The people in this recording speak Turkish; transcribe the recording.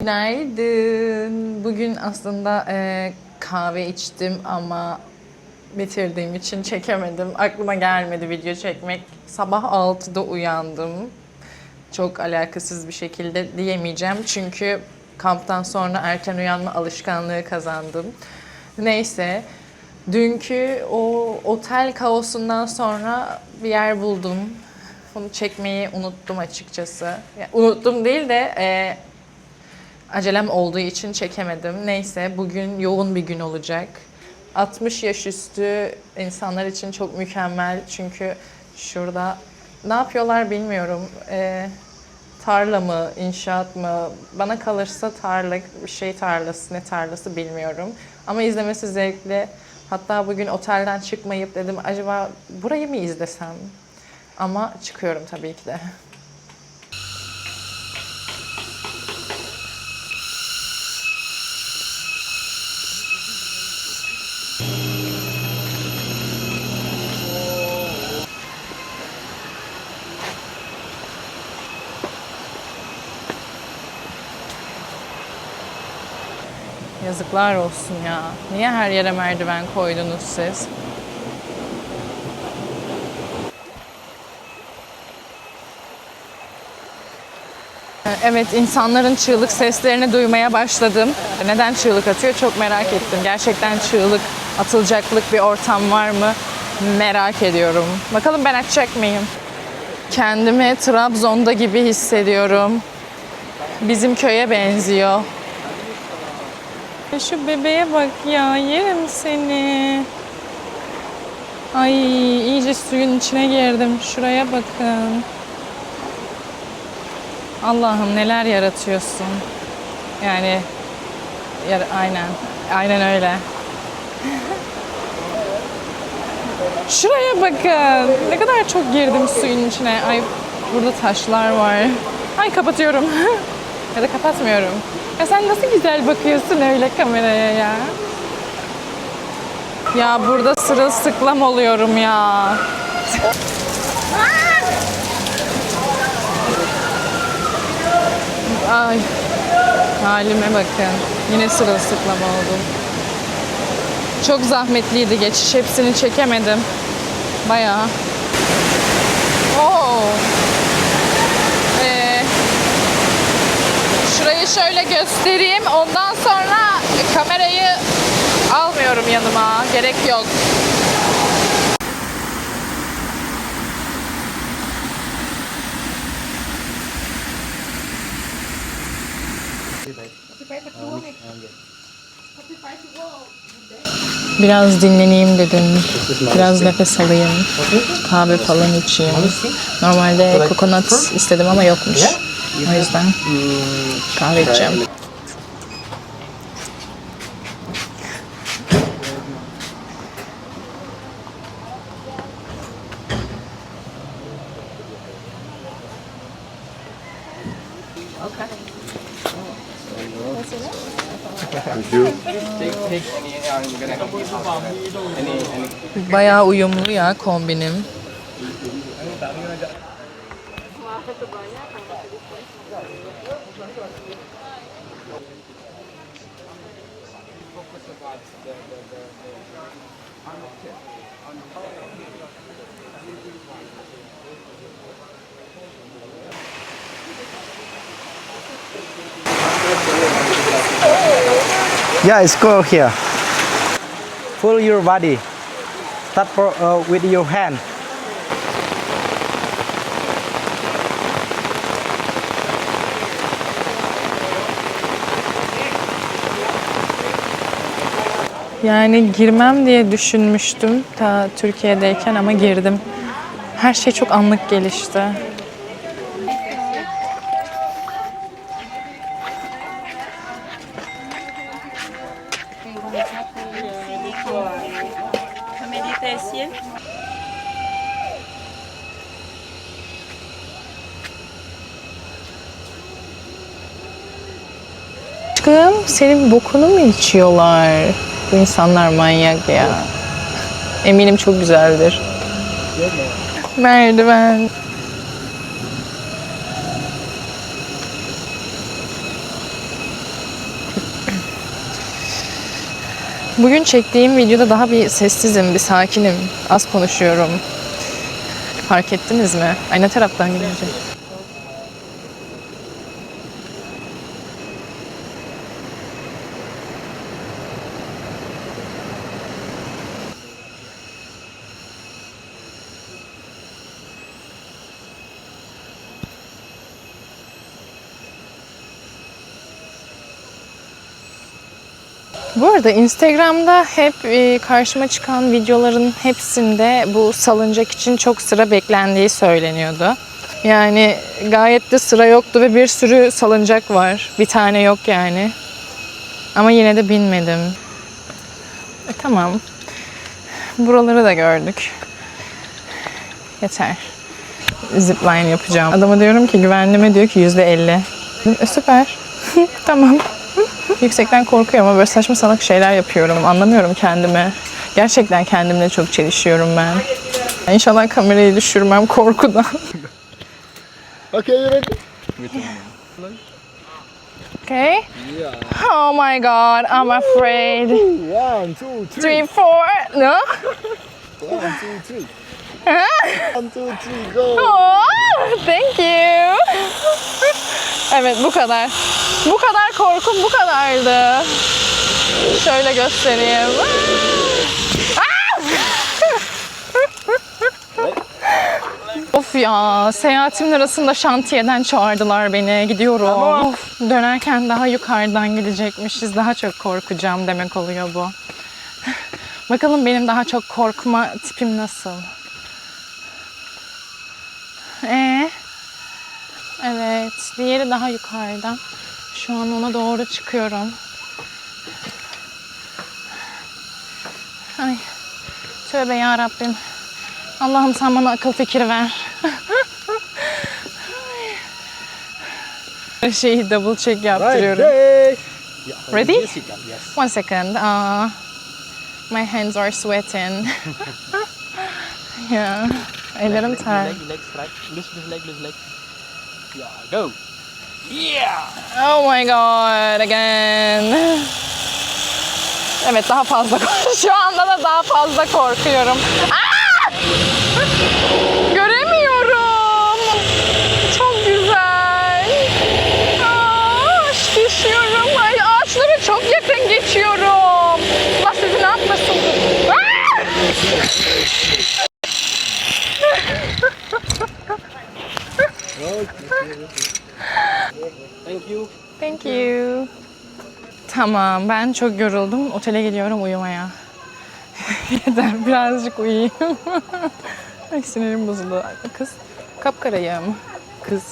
Günaydın. Bugün aslında e, kahve içtim ama bitirdiğim için çekemedim. Aklıma gelmedi video çekmek. Sabah 6'da uyandım. Çok alakasız bir şekilde diyemeyeceğim. Çünkü kamptan sonra erken uyanma alışkanlığı kazandım. Neyse. Dünkü o otel kaosundan sonra bir yer buldum. Bunu çekmeyi unuttum açıkçası. Ya, unuttum değil de e, acelem olduğu için çekemedim. Neyse bugün yoğun bir gün olacak. 60 yaş üstü insanlar için çok mükemmel çünkü şurada ne yapıyorlar bilmiyorum. Ee, tarla mı, inşaat mı? Bana kalırsa tarla, bir şey tarlası, ne tarlası bilmiyorum. Ama izlemesi zevkli. Hatta bugün otelden çıkmayıp dedim acaba burayı mı izlesem? Ama çıkıyorum tabii ki de. Yazıklar olsun ya. Niye her yere merdiven koydunuz siz? Evet, insanların çığlık seslerini duymaya başladım. Neden çığlık atıyor çok merak ettim. Gerçekten çığlık atılacaklık bir ortam var mı? Merak ediyorum. Bakalım ben açacak mıyım? Kendimi Trabzon'da gibi hissediyorum. Bizim köye benziyor. Şu bebeğe bak ya, yerim seni. Ay iyice suyun içine girdim. Şuraya bakın. Allah'ım neler yaratıyorsun. Yani yar- aynen. Aynen öyle. Şuraya bakın. Ne kadar çok girdim suyun içine. Ay burada taşlar var. Ay kapatıyorum. ya da kapatmıyorum. Ya sen nasıl güzel bakıyorsun öyle kameraya ya. Ya burada sırılsıklam oluyorum ya. Ay halime bakın. Yine sırılsıklam oldum. Çok zahmetliydi geçiş. Hepsini çekemedim. Bayağı. Şöyle göstereyim. Ondan sonra kamerayı almıyorum yanıma. Gerek yok. Biraz dinleneyim dedim. Biraz nefes alayım. Kahve falan içeyim. Normalde kokonat istedim ama yokmuş. O yüzden kahve içeceğim. Bayağı uyumlu ya kombinim. the, the, the, the on the tip. On the Yeah, it's cool here. Pull your body. Start for, uh, with your hand. Yani girmem diye düşünmüştüm ta Türkiye'deyken ama girdim. Her şey çok anlık gelişti. Aşkım senin bokunu mu içiyorlar? Bu insanlar manyak ya. Eminim çok güzeldir. Merdiven. Bugün çektiğim videoda daha bir sessizim, bir sakinim. Az konuşuyorum. Fark ettiniz mi? Ay ne taraftan gideceğim? Bu arada Instagram'da hep e, karşıma çıkan videoların hepsinde bu salıncak için çok sıra beklendiği söyleniyordu. Yani gayet de sıra yoktu ve bir sürü salıncak var. Bir tane yok yani. Ama yine de binmedim. E, tamam. Buraları da gördük. Yeter. Zipline yapacağım. Adama diyorum ki güvenlime diyor ki yüzde elli. E, süper. tamam. Yüksekten korkuyorum ama böyle saçma salak şeyler yapıyorum. Anlamıyorum kendimi. Gerçekten kendimle çok çelişiyorum ben. İnşallah kamerayı düşürmem korkudan. Okay, you ready? Okay? Oh my god, I'm afraid. One, two, three. Three, four, no? One, two, three. One, two, three, go. Oh, thank you. Evet bu kadar. Bu kadar korkum bu kadardı. Şöyle göstereyim. of ya, seyahatimin arasında şantiyeden çağırdılar beni. Gidiyorum. Of, dönerken daha yukarıdan gidecekmişiz. Daha çok korkacağım demek oluyor bu. Bakalım benim daha çok korkma tipim nasıl? Ee, evet, diğeri daha yukarıda. Şu an ona doğru çıkıyorum. Ay, tövbe ya Rabbim. Allah'ım sen bana akıl fikir ver. Şeyi double check yaptırıyorum. Ready? One second. Uh, my hands are sweating. yeah. Ellerim ter. Leg, leg. Loose, loose leg, loose leg. Yeah, go. Oh my god, again. Evet daha fazla Şu anda da daha fazla korkuyorum. Aa! Göremiyorum. Çok güzel. Aa, düşüyorum. Ay, ağaçlara çok yakın geçiyorum. Allah sizi ne yapmasın. Thank you. Thank you. Tamam, ben çok yoruldum. Otele gidiyorum uyumaya. Yeter, birazcık uyuyayım. Ay sinirim bozuldu. Kız, kapkarayım. Kız.